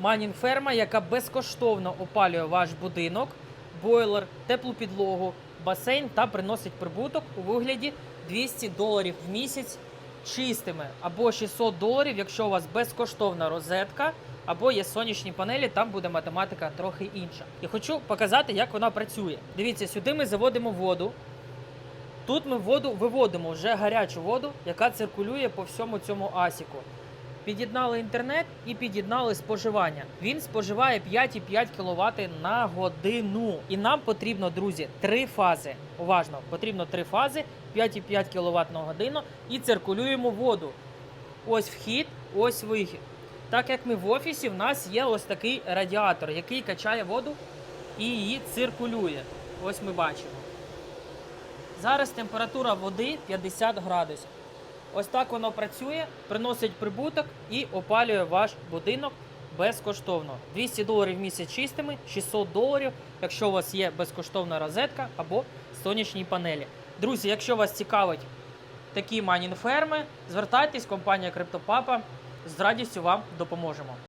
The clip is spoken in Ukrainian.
Манінг-ферма, яка безкоштовно опалює ваш будинок, бойлер, теплу підлогу, басейн та приносить прибуток у вигляді 200 доларів в місяць чистими або 600 доларів, якщо у вас безкоштовна розетка. Або є сонячні панелі, там буде математика трохи інша. І хочу показати, як вона працює. Дивіться, сюди ми заводимо воду. Тут ми воду виводимо вже гарячу воду, яка циркулює по всьому цьому асіку. Під'єднали інтернет і під'єднали споживання. Він споживає 5,5 кВт на годину. І нам потрібно, друзі, три фази. Уважно, потрібно три фази, 5,5 кВт на годину і циркулюємо воду. Ось вхід, ось вихід. Так як ми в офісі, в нас є ось такий радіатор, який качає воду і її циркулює. Ось ми бачимо. Зараз температура води 50 градусів. Ось так воно працює, приносить прибуток і опалює ваш будинок безкоштовно. 200 доларів в місяць чистими, 600 доларів, якщо у вас є безкоштовна розетка або сонячні панелі. Друзі, якщо вас цікавить такі майнінг-ферми, звертайтесь, компанія Криптопапа з радістю вам допоможемо.